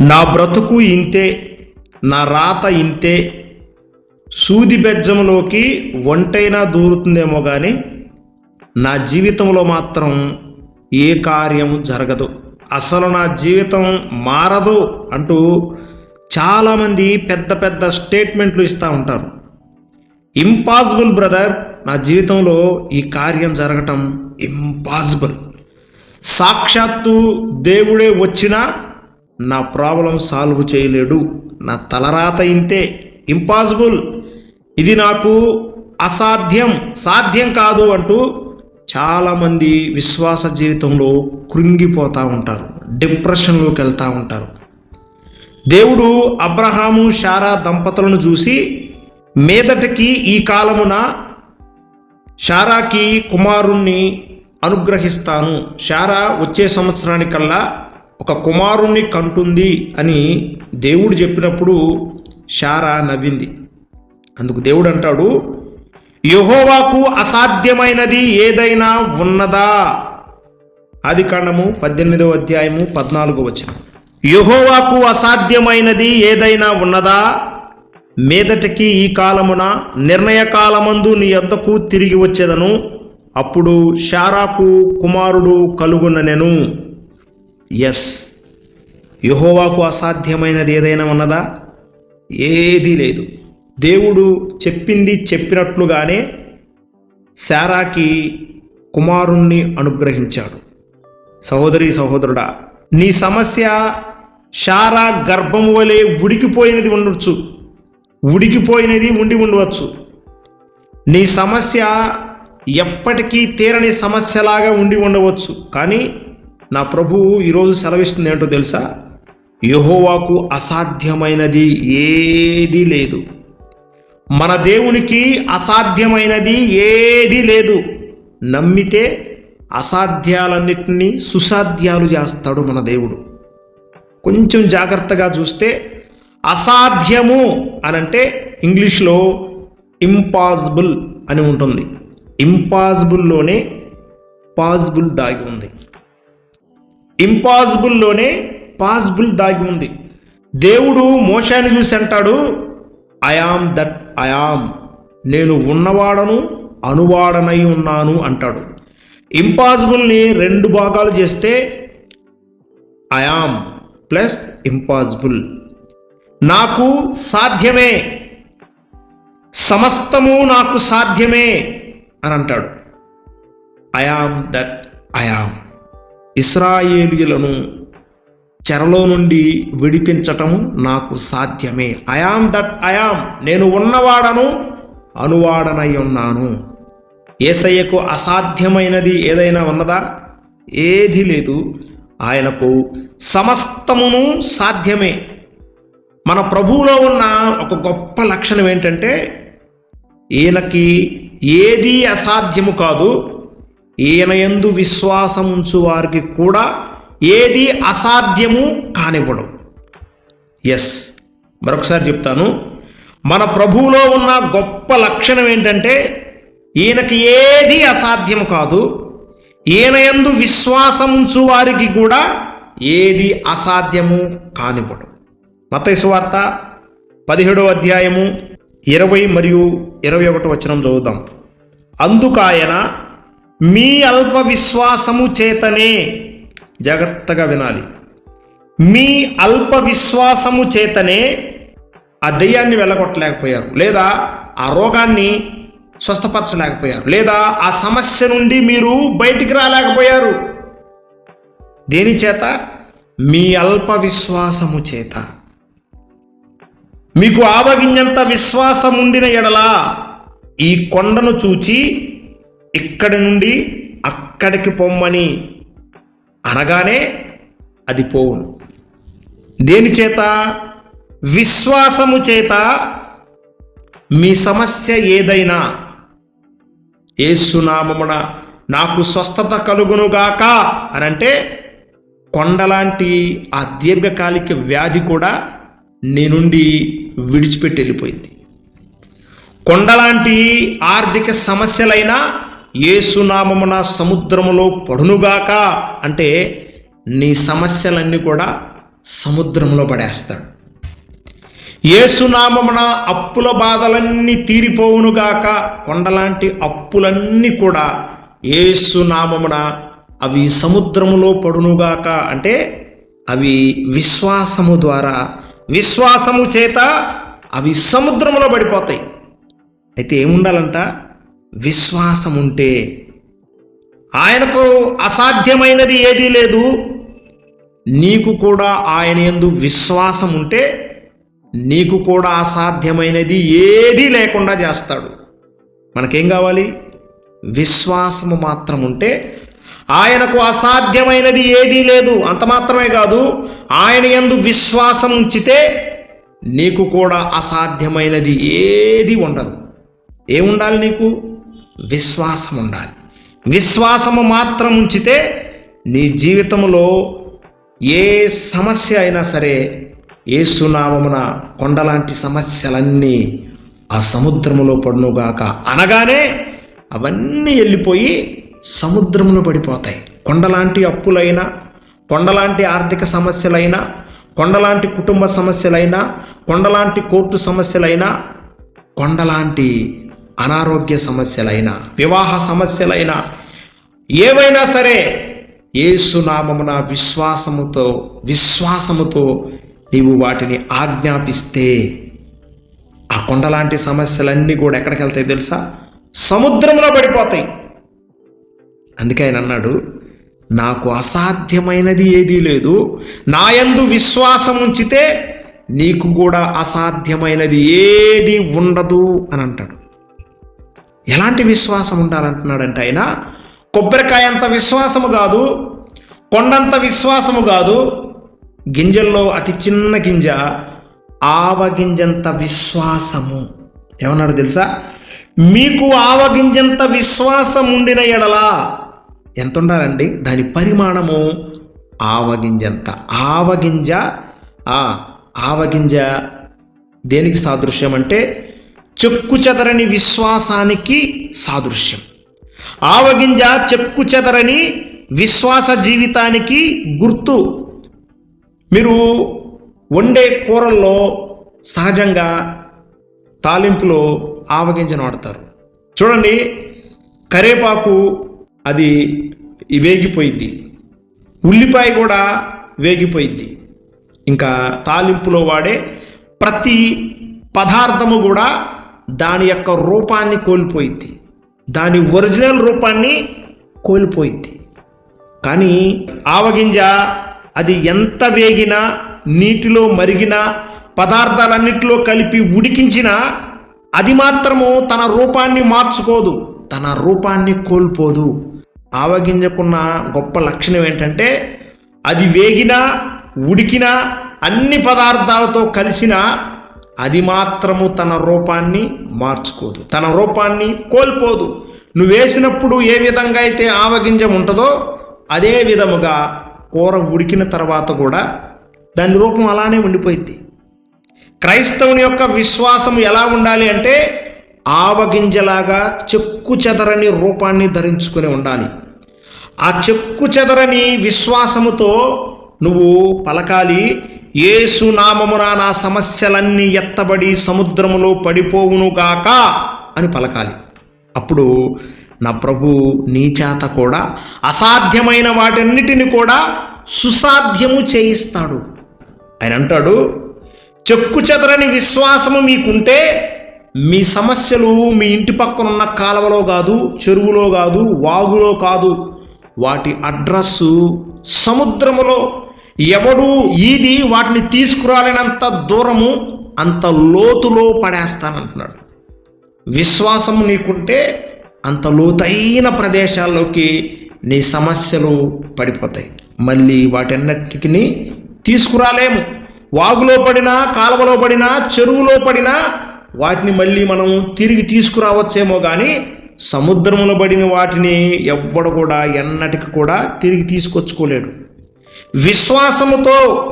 నా బ్రతుకు ఇంతే నా రాత ఇంతే సూది బెజ్జంలోకి ఒంటైనా దూరుతుందేమో కానీ నా జీవితంలో మాత్రం ఏ కార్యము జరగదు. అసలు నా జీవితం మారదు అంటూ చాలామంది పెద్ద పెద్ద స్టేట్మెంట్లు ఇస్తూ ఉంటారు. ఇంపాసిబుల్ బ్రదర్ నా జీవితంలో ఈ కార్యం జరగటం ఇంపాసిబుల్. సాక్షాత్తు దేవుడే వచ్చినా నా ప్రాబ్లం సాల్వ్ చేయలేడు. నా తలరాత ఇంతే. ఇంపాసిబుల్. ఇది నాకు అసాధ్యం. సాధ్యం కాదు అంటూ చాలామంది విశ్వాస జీవితంలో కృంగిపోతూ ఉంటారు. డిప్రెషన్లోకి వెళ్తూ ఉంటారు. దేవుడు అబ్రహాము షారా దంపతులను చూసి మీదటికి ఈ కాలమున షారాకి కుమారుణ్ణి అనుగ్రహిస్తాను. షారా వచ్చే సంవత్సరానికల్లా ఒక కుమారుణ్ణి కంటుంది అని దేవుడు చెప్పినప్పుడు షారా నవ్వింది. అందుకు దేవుడు అంటాడు యహోవాకు అసాధ్యమైనది ఏదైనా ఉన్నదా? ఆది కాండము పద్దెనిమిదవ అధ్యాయము పద్నాలుగు వచ్చిన యహోవాకు అసాధ్యమైనది ఏదైనా ఉన్నదా? మీదటికి ఈ కాలమున నిర్ణయ కాలమందు నీ యొద్దకు తిరిగి వచ్చేదను అప్పుడు షారాకు కుమారుడు కలుగుననెను. ఎస్ యహోవాకు అసాధ్యమైనది ఏదైనా ఉన్నదా? ఏదీ లేదు. దేవుడు చెప్పింది చెప్పినట్లుగానే శారాకి కుమారుణ్ణి అనుగ్రహించాడు. సహోదరి సహోదరుడా నీ సమస్య శారా గర్భం వలె ఉడికిపోయినది ఉండొచ్చు. ఉడికిపోయినది ఉండి ఉండవచ్చు. నీ సమస్య ఎప్పటికీ తీరని సమస్యలాగా ఉండి ఉండవచ్చు. కానీ నా ప్రభువు ఈరోజు సెలవిస్తుంది ఏంటో తెలుసా? యహోవాకు అసాధ్యమైనది ఏదీ లేదు. మన దేవునికి అసాధ్యమైనది ఏదీ లేదు. నమ్మితే అసాధ్యాలన్నిటినీ సుసాధ్యాలు చేస్తాడు మన దేవుడు. కొంచెం జాగ్రత్తగా చూస్తే అసాధ్యము అనంటే ఇంగ్లీష్లో ఇంపాసిబుల్ అని ఉంటుంది. ఇంపాసిబుల్లోనే పాసిబుల్ దాగి ఉంది. ఇంపాసిబుల్లోనే పాసిబుల్ దాగి ఉంది. దేవుడు మోషాన్ని చూసి అంటాడు ఐఆమ్ దట్ ఐఆమ్ నేను ఉన్నవాడను అనువాడనై ఉన్నాను అంటాడు. ఇంపాసిబుల్ని రెండు భాగాలు చేస్తే ఐఆమ్ ప్లస్ ఇంపాసిబుల్ నాకు సాధ్యమే. సమస్తము నాకు సాధ్యమే అని అంటాడు. ఐఆమ్ దట్ ఐఆమ్ ఇస్రాయేలీయులను చెరలో నుండి విడిపించటము నాకు సాధ్యమే. ఐఆమ్ దట్ ఐఆమ్ నేను ఉన్నవాడను అనువాడనై ఉన్నాను. ఏసయ్యకు అసాధ్యమైనది ఏదైనా ఉన్నదా? ఏది లేదు. ఆయనకు సమస్తమును సాధ్యమే. మన ప్రభువులో ఉన్న ఒక గొప్ప లక్షణం ఏంటంటే ఈయనకి ఏదీ అసాధ్యము కాదు. ఈయన ఎందు విశ్వాసముంచు వారికి కూడా ఏది అసాధ్యము కానివ్వడం. ఎస్ మరొకసారి చెప్తాను. మన ప్రభువులో ఉన్న గొప్ప లక్షణం ఏంటంటే ఈయనకి ఏది అసాధ్యం కాదు. ఈయన ఎందు విశ్వాసముంచు వారికి కూడా ఏది అసాధ్యము కానివ్వడం. మతైసు వార్త పదిహేడవ అధ్యాయము ఇరవై మరియు ఇరవై ఒకటి వచనం చదువుదాం. అందుకాయన మీ అల్ప విశ్వాసము చేతనే. జాగ్రత్తగా వినాలి. మీ అల్ప విశ్వాసము చేతనే ఆ దెయ్యాన్ని వెళ్ళగొట్టలేకపోయారు. లేదా ఆ రోగాన్ని స్వస్థపరచలేకపోయారు. లేదా ఆ సమస్య నుండి మీరు బయటికి రాలేకపోయారు. దేని చేత? మీ అల్ప విశ్వాసము చేత. మీకు ఆవగింజంత విశ్వాసం ఉండిన ఎడల ఈ కొండను చూచి ఇక్కడి నుండి అక్కడికి పొమ్మని అనగానే అది పోవును. దేని చేత? విశ్వాసము చేత మీ సమస్య ఏదైనా ఏసునామమున నాకు స్వస్థత కలుగునుగాక అని అంటే కొండలాంటి ఆ దీర్ఘకాలిక వ్యాధి కూడా నీ నుండి విడిచిపెట్టి వెళ్ళిపోయింది. కొండలాంటి ఆర్థిక సమస్యలైనా ఏసునామమున సముద్రములో పడునుగాక అంటే నీ సమస్యలన్నీ కూడా సముద్రంలో పడేస్తాడు. ఏసునామమున అప్పుల బాధలన్నీ తీరిపోవునుగాక కొండలాంటి అప్పులన్నీ కూడా ఏసునామమున అవి సముద్రములో పడునుగాక అంటే అవి విశ్వాసము ద్వారా విశ్వాసము చేత అవి సముద్రంలో పడిపోతాయి. అయితే ఏముండాలంట? విశ్వాసం ఉంటే ఆయనకు అసాధ్యమైనది ఏదీ లేదు. నీకు కూడా ఆయన ఎందు విశ్వాసం ఉంటే నీకు కూడా అసాధ్యమైనది ఏదీ లేకుండా చేస్తాడు. మనకేం కావాలి? విశ్వాసము మాత్రం ఉంటే ఆయనకు అసాధ్యమైనది ఏదీ లేదు. అంత మాత్రమే కాదు ఆయన ఎందు విశ్వాసం ఉంచితే నీకు కూడా అసాధ్యమైనది ఏది ఉండదు. ఏముండాలి నీకు? విశ్వాసం ఉండాలి విశ్వాసము మాత్రం ఉంచితే నీ జీవితంలో ఏ సమస్య అయినా సరే ఏ సునామమున కొండలాంటి సమస్యలన్నీ ఆ సముద్రములో పడునుగాక అనగానే అవన్నీ వెళ్ళిపోయి సముద్రంలో పడిపోతాయి. కొండలాంటి అప్పులైనా కొండలాంటి ఆర్థిక సమస్యలైనా కొండలాంటి కుటుంబ సమస్యలైనా కొండలాంటి కోర్టు సమస్యలైనా కొండలాంటి అనారోగ్య సమస్యలైనా వివాహ సమస్యలైనా ఏవైనా సరే ఏసునామమున విశ్వాసముతో విశ్వాసముతో నీవు వాటిని ఆజ్ఞాపిస్తే ఆ కొండలాంటి సమస్యలన్నీ కూడా ఎక్కడికి వెళ్తాయి తెలుసా? సముద్రంలో పడిపోతాయి. అందుకే ఆయన అన్నాడు నాకు అసాధ్యమైనది ఏదీ లేదు. నాయందు విశ్వాసం ఉంచితే నీకు కూడా అసాధ్యమైనది ఏది ఉండదు అని అంటాడు. ఎలాంటి విశ్వాసం ఉండాలంటున్నాడంటే ఆయన కొబ్బరికాయ అంత విశ్వాసము కాదు కొండంత విశ్వాసము కాదు గింజల్లో అతి చిన్న గింజ ఆవగింజంత విశ్వాసము. ఏమన్నాడు తెలుసా? మీకు ఆవగింజంత విశ్వాసం ఉండిన ఎడలా ఎంత ఉండాలండి దాని పరిమాణము ఆవగింజంత ఆవగింజ ఆవగింజ దేనికి సాదృశ్యం అంటే చెక్కు చెదరని విశ్వాసానికి సాదృశ్యం. ఆవగింజ చెక్కు చెదరని విశ్వాస జీవితానికి గుర్తు. మీరు వండే కూరల్లో సహజంగా తాలింపులో ఆవగింజను వాడతారు. చూడండి కరేపాకు అది వేగిపోయింది ఉల్లిపాయ కూడా వేగిపోయింది ఇంకా తాలింపులో వాడే ప్రతి పదార్థము కూడా దాని యొక్క రూపాన్ని కోల్పోయింది దాని ఒరిజినల్ రూపాన్ని కోల్పోయింది కానీ ఆవగింజ అది ఎంత వేగినా నీటిలో మరిగినా పదార్థాలన్నిటిలో కలిపి ఉడికించినా అది మాత్రము తన రూపాన్ని మార్చుకోదు తన రూపాన్ని కోల్పోదు. ఆవగింజకున్న గొప్ప లక్షణం ఏంటంటే అది వేగినా ఉడికినా అన్ని పదార్థాలతో కలిసినా అది మాత్రము తన రూపాన్ని మార్చుకోదు. తన రూపాన్ని కోల్పోదు. నువ్వు వేసినప్పుడు ఏ విధంగా అయితే ఆవగింజ ఉంటుందో అదే విధముగా కూర ఉడికిన తర్వాత కూడా దాని రూపం అలానే ఉండిపోయింది క్రైస్తవుని యొక్క విశ్వాసం ఎలా ఉండాలి అంటే ఆవగింజలాగా చెక్కు చెదరని రూపాన్ని ధరించుకుని ఉండాలి. ఆ చెక్కు చెదరని విశ్వాసముతో నువ్వు పలకాలి ఏసు నామమున నా సమస్యలన్నీ ఎత్తబడి సముద్రములో పడిపోవునుగాక అని పలకాలి. అప్పుడు నా ప్రభు నీ చేత కూడా అసాధ్యమైన వాటన్నిటిని కూడా సుసాధ్యము చేయిస్తాడు. ఆయన అంటాడు చెక్కు చెదరని విశ్వాసము మీకుంటే మీ సమస్యలు మీ ఇంటి పక్కనున్న కాలవలో కాదు చెరువులో కాదు వాగులో కాదు వాటి అడ్రస్సు సముద్రములో ఎవడు ఈది వాటిని తీసుకురాలేనంత దూరము అంత లోతులో పడేస్తానంటున్నాడు. విశ్వాసం నీకుంటే అంత లోతైన ప్రదేశాల్లోకి నీ సమస్యలు పడిపోతాయి. మళ్ళీ వాటన్నిటికీ తీసుకురాలేము. వాగులో పడినా కాలువలో పడినా చెరువులో పడినా వాటిని మళ్ళీ మనం తిరిగి తీసుకురావచ్చేమో కానీ సముద్రంలో పడిన వాటిని ఎవ్వడు కూడా ఎన్నటికి కూడా తిరిగి తీసుకొచ్చుకోలేడు. విశ్వాసముతో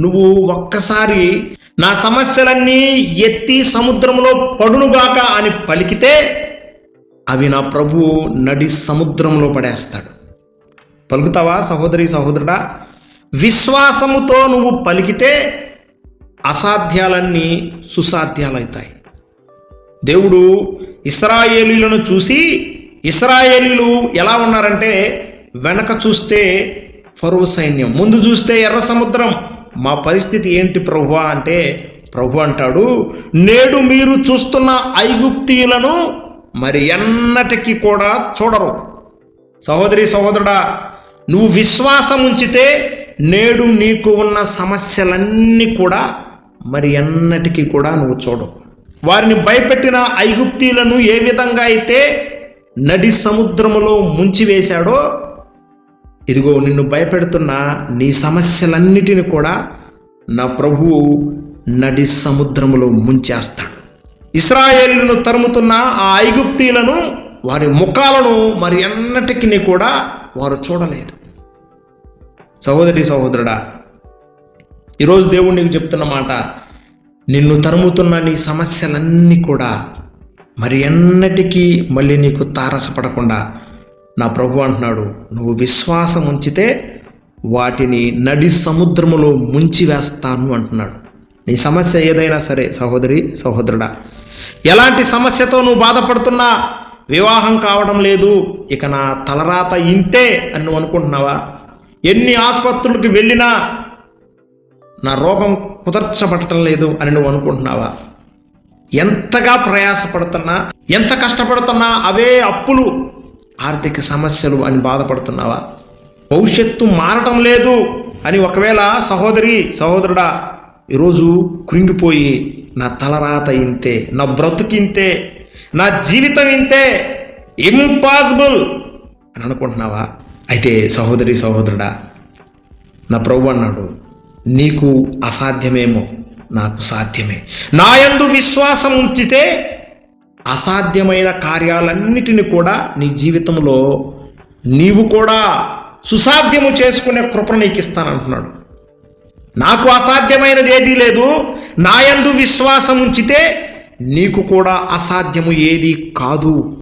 నువ్వు ఒక్కసారి నా సమస్యలన్నీ ఎత్తి సముద్రంలో పడునుగాక అని పలికితే అవి నా ప్రభు నడి సముద్రంలో పడేస్తాడు. పలుకుతావా సహోదరి సహోదరుడా? విశ్వాసముతో నువ్వు పలికితే అసాధ్యాలన్నీ సుసాధ్యాలవుతాయి. దేవుడు ఇస్రాయేలీలను చూసి ఇస్రాయేలీలు ఎలా ఉన్నారంటే వెనక చూస్తే ఫరువు సైన్యం. ముందు చూస్తే ఎర్ర సముద్రం. మా పరిస్థితి ఏంటి ప్రభు అంటే ప్రభు అంటాడు నేడు మీరు చూస్తున్న ఐగుప్తీయులను మరి ఎన్నటికీ కూడా చూడరు. సహోదరి సహోదరుడా నువ్వు విశ్వాసం ఉంచితే నేడు నీకు ఉన్న సమస్యలన్నీ కూడా మరి ఎన్నటికీ కూడా నువ్వు చూడవు. వారిని భయపెట్టిన ఐగుప్తీలను ఏ విధంగా అయితే నడి సముద్రములో ముంచివేశాడో ఇదిగో నిన్ను భయపెడుతున్న నీ సమస్యలన్నిటిని కూడా నా ప్రభువు నడి సముద్రములో ముంచేస్తాడు. ఇస్రాయేలీలను తరుముతున్న ఆ ఐగుప్తీలను వారి ముఖాలను మరి ఎన్నటికి కూడా వారు చూడలేదు. సహోదరి సహోదరుడా ఈరోజు దేవుడు నీకు చెప్తున్న మాట నిన్ను తరుముతున్న నీ సమస్యలన్నీ కూడా మరి ఎన్నటికీ మళ్ళీ నీకు తారసపడకుండా నా ప్రభు అంటున్నాడు నువ్వు విశ్వాసం ఉంచితే వాటిని నడి సముద్రములో ముంచి వేస్తాను అంటున్నాడు. నీ సమస్య ఏదైనా సరే సహోదరి సహోదరుడా ఎలాంటి సమస్యతో నువ్వు బాధపడుతున్నా వివాహం కావడం లేదు ఇక నా తలరాత ఇంతే అని నువ్వు అనుకుంటున్నావా? ఎన్ని ఆసుపత్రులకు వెళ్ళినా నా రోగం కుదర్చబడటం లేదు అని నువ్వు అనుకుంటున్నావా? ఎంతగా ప్రయాసపడుతున్నా ఎంత కష్టపడుతున్నా అవే అప్పులు ఆర్థిక సమస్యలు అని బాధపడుతున్నావా? భవిష్యత్తు మారటం లేదు అని ఒకవేళ సహోదరి సహోదరుడా ఈరోజు కృంగిపోయి నా తలరాత ఇంతే నా బ్రతుకు ఇంతే నా జీవితం ఇంతే ఇంపాసిబుల్ అని అనుకుంటున్నావా? అయితే సహోదరి సహోదరుడా నా ప్రభు అన్నాడు నీకు అసాధ్యమేమో నాకు సాధ్యమే. నాయందు విశ్వాసం ఉంచితే అసాధ్యమైన కార్యాలన్నిటిని కూడా నీ జీవితంలో నీవు కూడా సుసాధ్యము చేసుకునే కృపను నీకు ఇస్తానంటున్నాడు నాకు అసాధ్యమైనది ఏదీ లేదు. నాయందు విశ్వాసం ఉంచితే నీకు కూడా అసాధ్యము ఏది కాదు.